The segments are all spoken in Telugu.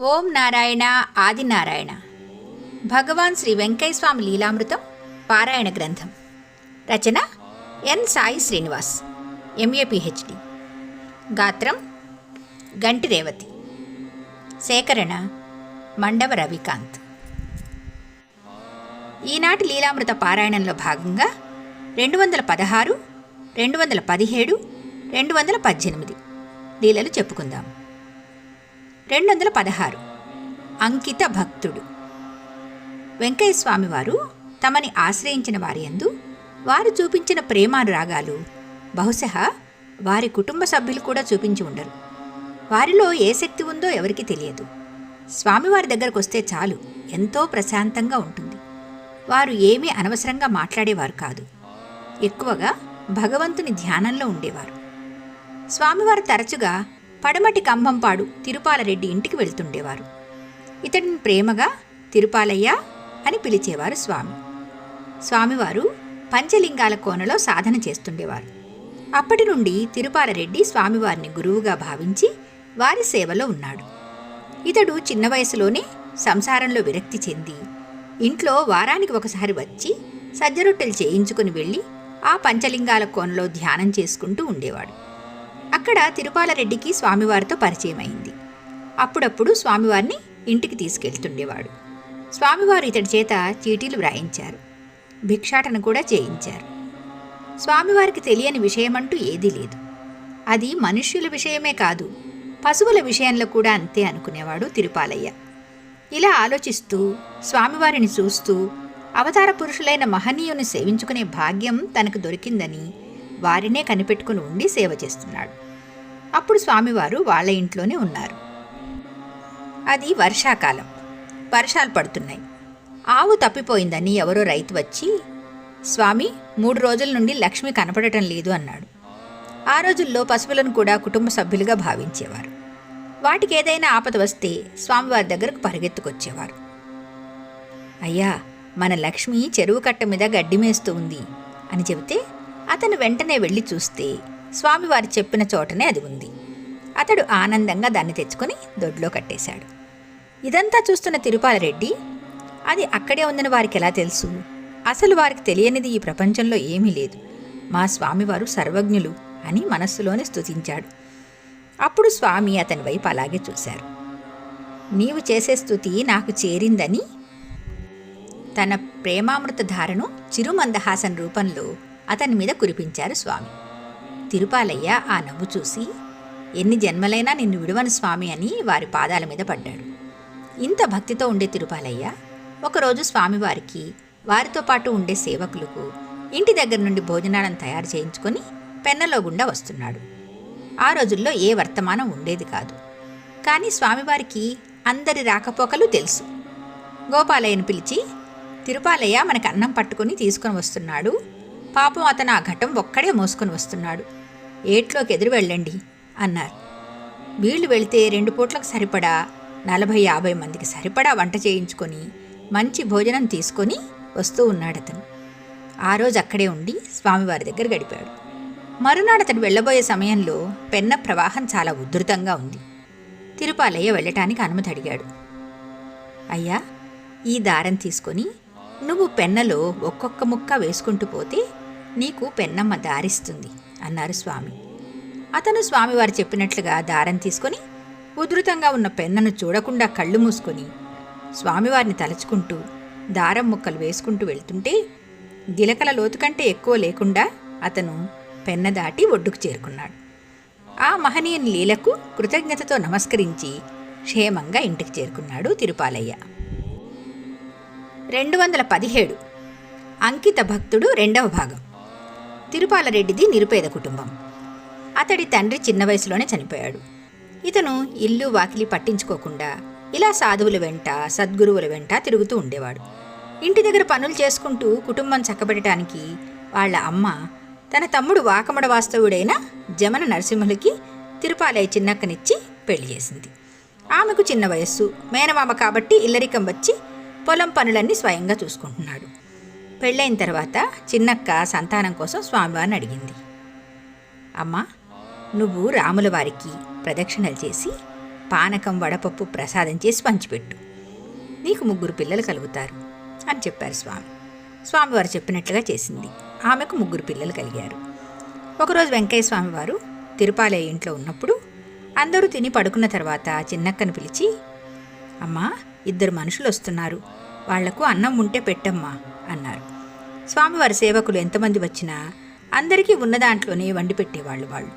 ఓం నారాయణ ఆదినారాయణ. భగవాన్ శ్రీ వెంకయ్యస్వామి లీలామృతం పారాయణ గ్రంథం. రచన N Sai Srinivas MA PhD. గాత్రం గంటి రేవతి. సేకరణ మండవ రవికాంత్. ఈనాటి లీలామృత పారాయణంలో భాగంగా రెండు వందల పదహారు రెండు వందల పదిహేడు రెండు వందల పద్దెనిమిది లీలలు చెప్పుకుందాం. రెండు వందల పదహారు అంకిత భక్తుడు. వెంకయ్య స్వామివారు తమని ఆశ్రయించిన వారి యందు వారు చూపించిన ప్రేమానురాగాలు బహుశా వారి కుటుంబ సభ్యులు కూడా చూపించి ఉండరు. వారిలో ఏ శక్తి ఉందో ఎవరికి తెలియదు. స్వామివారి దగ్గరకు వస్తే చాలు ఎంతో ప్రశాంతంగా ఉంటుంది. వారు ఏమీ అనవసరంగా మాట్లాడేవారు కాదు. ఎక్కువగా భగవంతుని ధ్యానంలో ఉండేవారు. స్వామివారు తరచుగా పడమటి కంభంపాడు తిరుపాలరెడ్డి ఇంటికి వెళ్తుండేవారు. ఇతడిని ప్రేమగా తిరుపాలయ్య అని పిలిచేవారు స్వామి. స్వామివారు పంచలింగాల కోనలో సాధన చేస్తుండేవారు. అప్పటి నుండి తిరుపాలరెడ్డి స్వామివారిని గురువుగా భావించి వారి సేవలో ఉన్నాడు. ఇతడు చిన్న వయసులోనే సంసారంలో విరక్తి చెంది ఇంట్లో వారానికి ఒకసారి వచ్చి సజ్జరొట్టెలు చేయించుకుని వెళ్ళి ఆ పంచలింగాల కోనలో ధ్యానం చేసుకుంటూ ఉండేవాడు. అక్కడ తిరుపాలరెడ్డికి స్వామివారితో పరిచయం అయింది అప్పుడప్పుడు స్వామివారిని ఇంటికి తీసుకెళ్తుండేవాడు. స్వామివారు ఇతడి చేత చీటీలు వ్రాయించారు. భిక్షాటన కూడా చేయించారు. స్వామివారికి తెలియని విషయమంటూ ఏదీ లేదు. అది మనుష్యుల విషయమే కాదు పశువుల విషయంలో కూడా అంతే అనుకునేవాడు తిరుపాలయ్య. ఇలా ఆలోచిస్తూ స్వామివారిని చూస్తూ అవతార పురుషులైన మహనీయుని సేవించుకునే భాగ్యం తనకు దొరికిందని వారినే కనిపెట్టుకుని ఉండి సేవ చేస్తున్నాడు. అప్పుడు స్వామివారు వాళ్ళ ఇంట్లోనే ఉన్నారు. అది వర్షాకాలం. వర్షాలు పడుతున్నాయి. ఆవు తప్పిపోయిందని ఎవరో రైతు వచ్చి స్వామి మూడు రోజుల నుండి లక్ష్మి కనపడటం లేదు అన్నాడు. ఆ రోజుల్లో పశువులను కూడా కుటుంబ సభ్యులుగా భావించేవారు. వాటికి ఏదైనా ఆపద వస్తే స్వామివారి దగ్గరకు పరిగెత్తుకొచ్చేవారు. అయ్యా మన లక్ష్మి చెరువు కట్ట మీద గడ్డి మేస్తూ ఉంది అని చెబితే అతను వెంటనే వెళ్ళి చూస్తే స్వామివారు చెప్పిన చోటనే అది ఉంది. అతడు ఆనందంగా దాన్ని తెచ్చుకొని దొడ్లో కట్టేశాడు. ఇదంతా చూస్తున్న తిరుపాలరెడ్డి అది అక్కడే ఉందని వారికి ఎలా తెలుసు? అసలు వారికి తెలియనిది ఈ ప్రపంచంలో ఏమీ లేదు. మా స్వామివారు సర్వజ్ఞులు అని మనస్సులోనే స్తుతించాడు. అప్పుడు స్వామి అతని వైపు అలాగే చూశారు. నీవు చేసే స్థుతి నాకు చేరిందని తన ప్రేమామృత ధారను చిరుమందహాసన్ రూపంలో అతని మీద కురిపించారు స్వామి. తిరుపాలయ్య ఆ నవ్వు చూసి ఎన్ని జన్మలైనా నిన్ను విడువను స్వామి అని వారి పాదాల మీద పడ్డాడు. ఇంత భక్తితో ఉండే తిరుపాలయ్య ఒకరోజు స్వామివారికి వారితో పాటు ఉండే సేవకులకు ఇంటి దగ్గర నుండి భోజనాలను తయారు చేయించుకొని పెన్నలో గుండా వస్తున్నాడు. ఆ రోజుల్లో ఏ వర్తమానం ఉండేది కాదు. కానీ స్వామివారికి అందరి రాకపోకలు తెలుసు. గోపాలయ్యను పిలిచి తిరుపాలయ్య మనకు అన్నం పట్టుకొని తీసుకొని వస్తున్నాడు. పాపం అతను ఆ ఘటం ఒక్కడే మోసుకొని వస్తున్నాడు. ఏట్లోకి ఎదురు వెళ్ళండి అన్నారు. వీళ్ళు వెళితే రెండు పూట్లకు సరిపడా నలభై యాభై మందికి సరిపడా వంట చేయించుకొని మంచి భోజనం తీసుకొని వస్తూ ఉన్నాడు అతను ఆ రోజు అక్కడే ఉండి స్వామివారి దగ్గర గడిపాడు. మరునాడు అతడు వెళ్ళబోయే సమయంలో పెన్న ప్రవాహం చాలా ఉధృతంగా ఉంది. తిరుపాలయ్య వెళ్ళటానికి అనుమతి అడిగాడు. అయ్యా ఈ దారం తీసుకొని నువ్వు పెన్నలో ఒక్కొక్క ముక్క వేసుకుంటూ పోతే నీకు పెన్నమ్మ దారిస్తుంది అన్నారు స్వామి. అతను స్వామివారు చెప్పినట్లుగా దారం తీసుకొని ఉధృతంగా ఉన్న పెన్నను చూడకుండా కళ్ళు మూసుకొని స్వామివారిని తలుచుకుంటూ దారం ముక్కలు వేసుకుంటూ వెళ్తుంటే గిలకల లోతు కంటే ఎక్కువ లేకుండా అతను పెన్న దాటి ఒడ్డుకు చేరుకున్నాడు. ఆ మహనీయుని లీలకు కృతజ్ఞతతో నమస్కరించి క్షేమంగా ఇంటికి చేరుకున్నాడు తిరుపాలయ్య. రెండు వందల పదిహేడు. అంకిత భక్తుడు రెండవ భాగం. తిరుపాలరెడ్డిది నిరుపేద కుటుంబం. అతడి తండ్రి చిన్న వయసులోనే చనిపోయాడు. ఇతను ఇల్లు వాకిలి పట్టించుకోకుండా ఇలా సాధువుల వెంట సద్గురువుల వెంట తిరుగుతూ ఉండేవాడు. ఇంటి దగ్గర పనులు చేసుకుంటూ కుటుంబం చక్కబెట్టడానికి వాళ్ళ అమ్మ తన తమ్ముడు వాకమడ వాస్తవుడైన జమన నరసింహులకి తిరుపాలయ్య చిన్నక్కనిచ్చి పెళ్ళి చేసింది. ఆమెకు చిన్న వయస్సు మేనమామ కాబట్టి ఇల్లరికం వచ్చి పొలం పనులన్నీ స్వయంగా చూసుకుంటున్నాడు. పెళ్ళైన తర్వాత చిన్నక్క సంతానం కోసం స్వామివారిని అడిగింది. అమ్మా నువ్వు రాముల వారికి ప్రదక్షిణలు చేసి పానకం వడపప్పు ప్రసాదం చేసి పంచిపెట్టు. నీకు ముగ్గురు పిల్లలు కలుగుతారు అని చెప్పారు స్వామి. స్వామివారు చెప్పినట్లుగా చేసింది. ఆమెకు ముగ్గురు పిల్లలు కలిగారు. ఒకరోజు వెంకయ్య స్వామివారు తిరుపాలయ ఇంట్లో ఉన్నప్పుడు అందరూ తిని పడుకున్న తర్వాత చిన్నక్కను పిలిచి అమ్మా ఇద్దరు మనుషులు వస్తున్నారు. వాళ్ళకు అన్నం ఉంటే పెట్టమ్మా. అన్నారు. స్వామివారి సేవకులు ఎంతమంది వచ్చినా అందరికీ ఉన్న దాంట్లోనే వండి పెట్టేవాళ్ళు వాళ్ళు.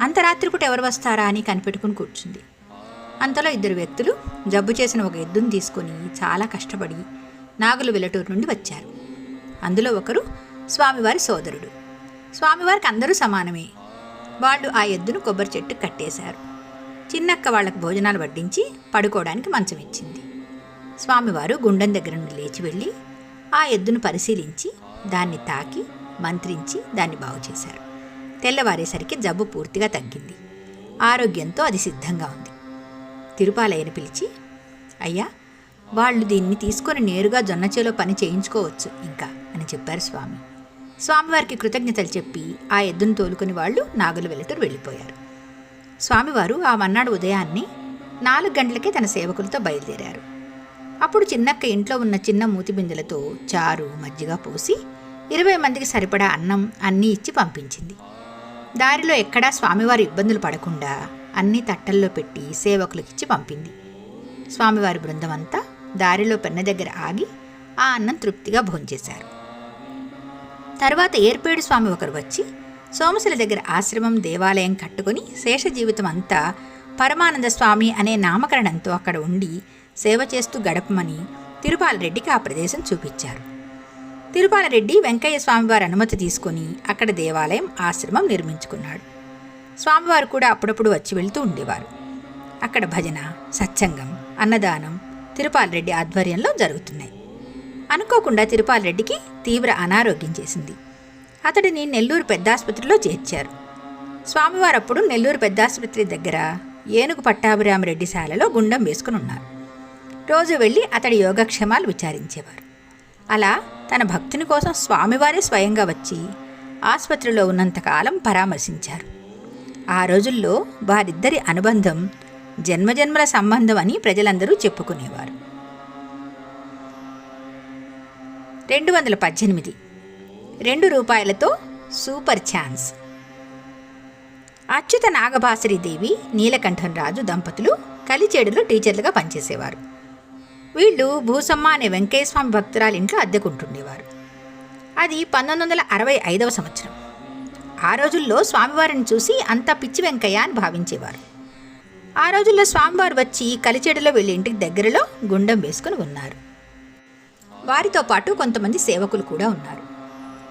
అంత రాత్రిపూట ఎవరు వస్తారా అని కనిపెట్టుకుని కూర్చుంది. అంతలో ఇద్దరు వ్యక్తులు జబ్బు చేసిన ఒక ఎద్దును తీసుకొని చాలా కష్టపడి నాగుల వెలటూరు నుండి వచ్చారు. అందులో ఒకరు స్వామివారి సోదరుడు. స్వామివారికి అందరూ సమానమే. వాళ్ళు ఆ ఎద్దును కొబ్బరి చెట్టు కట్టేశారు. చిన్నక్క వాళ్ళకు భోజనాలు వడ్డించి పడుకోవడానికి మంచం ఇచ్చింది. స్వామివారు గుండం దగ్గర నుండి లేచి వెళ్ళి ఆ ఎద్దును పరిశీలించి దాన్ని తాకి మంత్రించి దాన్ని బాగు చేశారు. తెల్లవారేసరికి జబ్బు పూర్తిగా తగ్గింది. ఆరోగ్యంతో అది సిద్ధంగా ఉంది. తిరుపాలయ్యను పిలిచి అయ్యా వాళ్ళు దీన్ని తీసుకొని నేరుగా జొన్నచేలో పని చేయించుకోవచ్చు ఇంకా అని చెప్పారు స్వామి. స్వామివారికి కృతజ్ఞతలు చెప్పి ఆ ఎద్దును తోలుకుని వాళ్ళు నాగుల వెలుతురు వెళ్ళిపోయారు. స్వామివారు ఆ మన్నాడు ఉదయాన్నే నాలుగు గంటలకే తన సేవకులతో బయలుదేరారు. అప్పుడు చిన్నక్క ఇంట్లో ఉన్న చిన్న మూతి బిందెలతో చారు మజ్జిగ పోసి ఇరవై మందికి సరిపడా అన్నం అన్నీ ఇచ్చి పంపించింది. దారిలో ఎక్కడా స్వామివారి ఇబ్బందులు పడకుండా అన్ని తట్టల్లో పెట్టి సేవకులకిచ్చి పంపింది. స్వామివారి బృందమంతా దారిలో పెన్న దగ్గర ఆగి ఆ అన్నం తృప్తిగా భోంచేశారు. తర్వాత ఏర్పేడు స్వామి ఒకరు వచ్చి సోమశిల దగ్గర ఆశ్రమం దేవాలయం కట్టుకొని శేష జీవితం అంతా పరమానంద స్వామి అనే నామకరణంతో అక్కడ ఉండి సేవ చేస్తూ గడపమని తిరుపాలరెడ్డికి ఆ ప్రదేశం చూపించారు. తిరుపాలరెడ్డి వెంకయ్య స్వామివారి అనుమతి తీసుకొని అక్కడ దేవాలయం ఆశ్రమం నిర్మించుకున్నాడు. స్వామివారు కూడా అప్పుడప్పుడు వచ్చి వెళ్తూ ఉండేవారు. అక్కడ భజన సత్సంగం అన్నదానం తిరుపాలరెడ్డి ఆధ్వర్యంలో జరుగుతున్నాయి. అనుకోకుండా తిరుపాలరెడ్డికి తీవ్ర అనారోగ్యం చేసింది. అతడిని నెల్లూరు పెద్దాసుపత్రిలో చేర్చారు. స్వామివారు అప్పుడు నెల్లూరు పెద్దాసుపత్రి దగ్గర ఏనుగు పట్టాభిరామరెడ్డి శాలలో గుండం వేసుకుని ఉన్నారు. రోజు వెళ్ళి అతడి యోగక్షేమాలు విచారించేవారు. అలా తన భక్తుని కోసం స్వామివారే స్వయంగా వచ్చి ఆసుపత్రిలో ఉన్నంతకాలం పరామర్శించారు. ఆ రోజుల్లో వారిద్దరి అనుబంధం జన్మజన్మల సంబంధం అని ప్రజలందరూ చెప్పుకునేవారు. రెండు వందల పద్దెనిమిది. రెండు రూపాయలతో సూపర్ ఛాన్స్. అచ్యుత నాగభాసరీదేవి నీలకంఠన్ రాజు దంపతులు కలిచేడులో టీచర్లుగా పనిచేసేవారు. వీళ్ళు భూసమ్మ అనే వెంకయ్యస్వామి భక్తురాలి ఇంట్లో అద్దెకుంటుండేవారు. అది పంతొమ్మిది వందల అరవై ఐదవ సంవత్సరం. ఆ రోజుల్లో స్వామివారిని చూసి అంతా పిచ్చి వెంకయ్య అని భావించేవారు. ఆ రోజుల్లో స్వామివారు వచ్చి కలిచేడులో వెళ్ళి ఇంటికి దగ్గరలో గుండం వేసుకుని ఉన్నారు. వారితో పాటు కొంతమంది సేవకులు కూడా ఉన్నారు.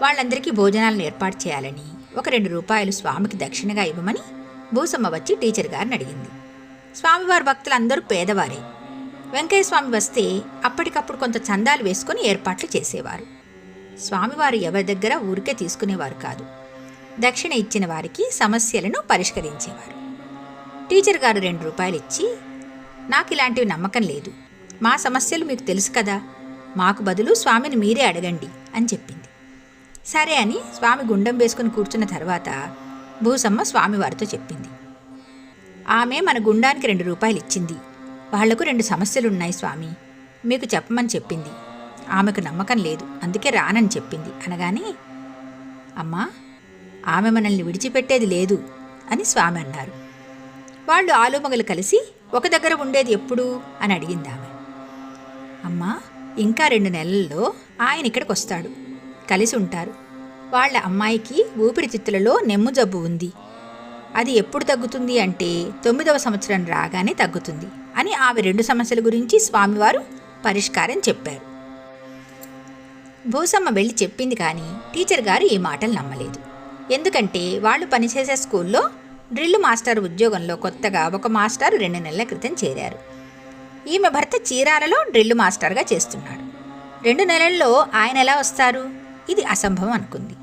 వాళ్ళందరికీ భోజనాలను ఏర్పాటు చేయాలని ఒక రెండు రూపాయలు స్వామికి దక్షిణగా ఇవ్వమని భూసమ్మ వచ్చి టీచర్ గారిని అడిగింది. స్వామివారి భక్తులందరూ పేదవారే. వెంకయ్య స్వామి వస్తే అప్పటికప్పుడు కొంత చందాలు వేసుకుని ఏర్పాట్లు చేసేవారు. స్వామివారు ఎవరి దగ్గర ఊరికే తీసుకునేవారు కాదు. దక్షిణ ఇచ్చిన వారికి సమస్యలను పరిష్కరించేవారు. టీచర్ గారు రెండు రూపాయలు ఇచ్చి నాకు ఇలాంటివి నమ్మకం లేదు. మా సమస్యలు మీకు తెలుసు కదా. మాకు బదులు స్వామిని మీరే అడగండి అని చెప్పింది. సరే అని స్వామి గుండం వేసుకుని కూర్చున్న తర్వాత భూసమ్మ స్వామివారితో చెప్పింది. ఆమె మన గుండానికి రెండు రూపాయలు ఇచ్చింది. వాళ్ళకు రెండు సమస్యలున్నాయి స్వామి. మీకు చెప్పమని చెప్పింది. ఆమెకు నమ్మకం లేదు. అందుకే రానని చెప్పింది. అనగానే అమ్మా ఆమె మనల్ని విడిచిపెట్టేది లేదు అని స్వామి అన్నారు. వాళ్ళు ఆలోమగలు కలిసి ఒక దగ్గర ఉండేది ఎప్పుడు? అని అడిగింది ఆమె. అమ్మా ఇంకా రెండు నెలల్లో ఆయన ఇక్కడికి వస్తాడు కలిసి ఉంటారు. వాళ్ళ అమ్మాయికి ఊపిరితిత్తులలో నెమ్ము జబ్బు ఉంది. అది ఎప్పుడు తగ్గుతుంది అంటే తొమ్మిదవ సంవత్సరం రాగానే తగ్గుతుంది. అని ఆమె రెండు సమస్యల గురించి స్వామివారు పరిష్కారం చెప్పారు. భూసమ్మ వెళ్ళి చెప్పింది కానీ టీచర్ గారు ఈ మాటలు నమ్మలేదు. ఎందుకంటే వాళ్ళు పనిచేసే స్కూల్లో డ్రిల్ మాస్టర్ ఉద్యోగంలో కొత్తగా ఒక మాస్టర్ రెండు నెలల క్రితం చేరారు. ఈమె భర్త చీరాలలో డ్రిల్ మాస్టర్గా చేస్తున్నాడు. రెండు నెలల్లో ఆయన ఎలా వస్తారు? ఇది అసంభవం అనుకుంది.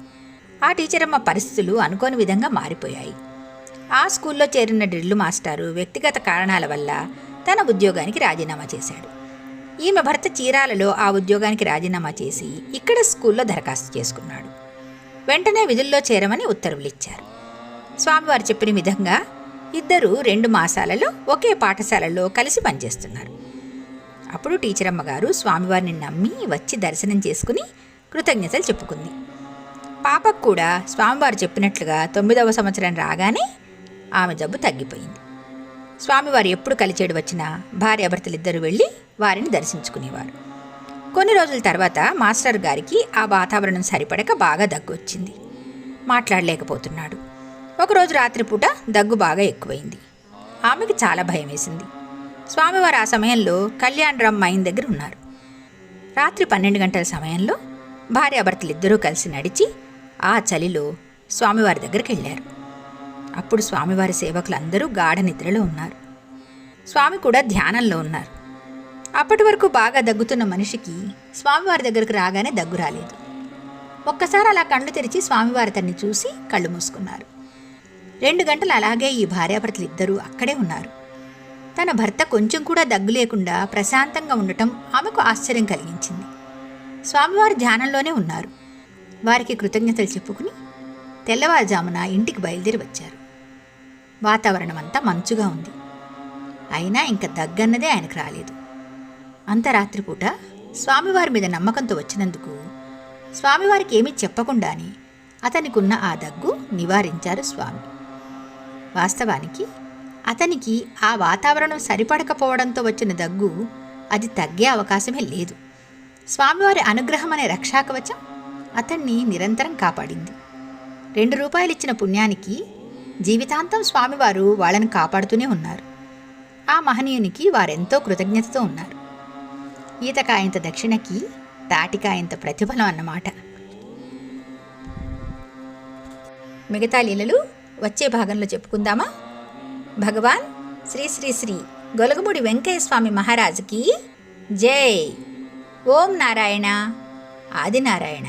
ఆ టీచర్ అమ్మ పరిస్థితులు అనుకోని విధంగా మారిపోయాయి. ఆ స్కూల్లో చేరిన డ్రిల్ మాస్టారు వ్యక్తిగత కారణాల వల్ల తన ఉద్యోగానికి రాజీనామా చేశాడు. ఈమె భర్త చీరాలలో ఆ ఉద్యోగానికి రాజీనామా చేసి ఇక్కడ స్కూల్లో దరఖాస్తు చేసుకున్నాడు. వెంటనే విధుల్లో చేరమని ఉత్తర్వులు ఇచ్చారు స్వామివారు చెప్పిన విధంగా ఇద్దరు రెండు మాసాలలో ఒకే పాఠశాలలో కలిసి పనిచేస్తున్నారు. అప్పుడు టీచర్ అమ్మగారు స్వామివారిని నమ్మి వచ్చి దర్శనం చేసుకుని కృతజ్ఞతలు చెప్పుకుంది. పాపకు కూడా స్వామివారు చెప్పినట్లుగా తొమ్మిదవ సంవత్సరం రాగానే ఆమె జబ్బు తగ్గిపోయింది. స్వామివారు ఎప్పుడు కలిచేడు వచ్చినా భార్యాభర్తలిద్దరూ వెళ్ళి వారిని దర్శించుకునేవారు. కొన్ని రోజుల తర్వాత మాస్టర్ గారికి ఆ వాతావరణం సరిపడక బాగా దగ్గు వచ్చింది. మాట్లాడలేకపోతున్నాడు. ఒకరోజు రాత్రిపూట దగ్గు బాగా ఎక్కువైంది. ఆమెకి చాలా భయం వేసింది. స్వామివారు ఆ సమయంలో కళ్యాణరామ్ మైన్ దగ్గర ఉన్నారు. రాత్రి పన్నెండు గంటల సమయంలో భార్యాభర్తలిద్దరూ కలిసి నడిచి ఆ చలిలో స్వామివారి దగ్గరికి వెళ్ళారు. అప్పుడు స్వామివారి సేవకులందరూ గాఢ నిద్రలో ఉన్నారు. స్వామి కూడా ధ్యానంలో ఉన్నారు. అప్పటి వరకు బాగా దగ్గుతున్న మనిషికి స్వామివారి దగ్గరకు రాగానే దగ్గు రాలేదు. ఒక్కసారి అలా కళ్ళు తెరిచి స్వామివారి తన్ని చూసి కళ్ళు మూసుకున్నారు. రెండు గంటలు అలాగే ఈ భార్యాభర్తలు ఇద్దరూ అక్కడే ఉన్నారు. తన భర్త కొంచెం కూడా దగ్గు లేకుండా ప్రశాంతంగా ఉండటం ఆమెకు ఆశ్చర్యం కలిగించింది. స్వామివారు ధ్యానంలోనే ఉన్నారు. వారికి కృతజ్ఞతలు చెప్పుకుని తెల్లవారుజామున ఇంటికి బయలుదేరి వచ్చారు. వాతావరణం అంతా మంచుగా ఉంది. అయినా ఇంకా దగ్గన్నదే ఆయనకు రాలేదు. అంత రాత్రిపూట స్వామివారి మీద నమ్మకంతో వచ్చినందుకు స్వామివారికి ఏమీ చెప్పకుండానే అతనికున్న ఆ దగ్గు నివారించారు స్వామి. వాస్తవానికి అతనికి ఆ వాతావరణం సరిపడకపోవడంతో వచ్చిన దగ్గు అది తగ్గే అవకాశమే లేదు. స్వామివారి అనుగ్రహం అనే రక్షాకవచం అతన్ని నిరంతరం కాపాడింది. రెండు రూపాయలు ఇచ్చిన పుణ్యానికి జీవితాంతం స్వామివారు వాళ్ళని కాపాడుతూనే ఉన్నారు. ఆ మహనీయునికి వారెంతో కృతజ్ఞతతో ఉన్నారు. ఈతకాయంత దక్షిణకి తాటికాయంత ప్రతిఫలం అన్నమాట. మిగతా లీలలు వచ్చే భాగంలో చెప్పుకుందామా? భగవాన్ శ్రీ శ్రీ శ్రీ గొలగముడి వెంకయ్య స్వామి మహారాజుకి జై. ఓం నారాయణ. ఆదినారాయణ.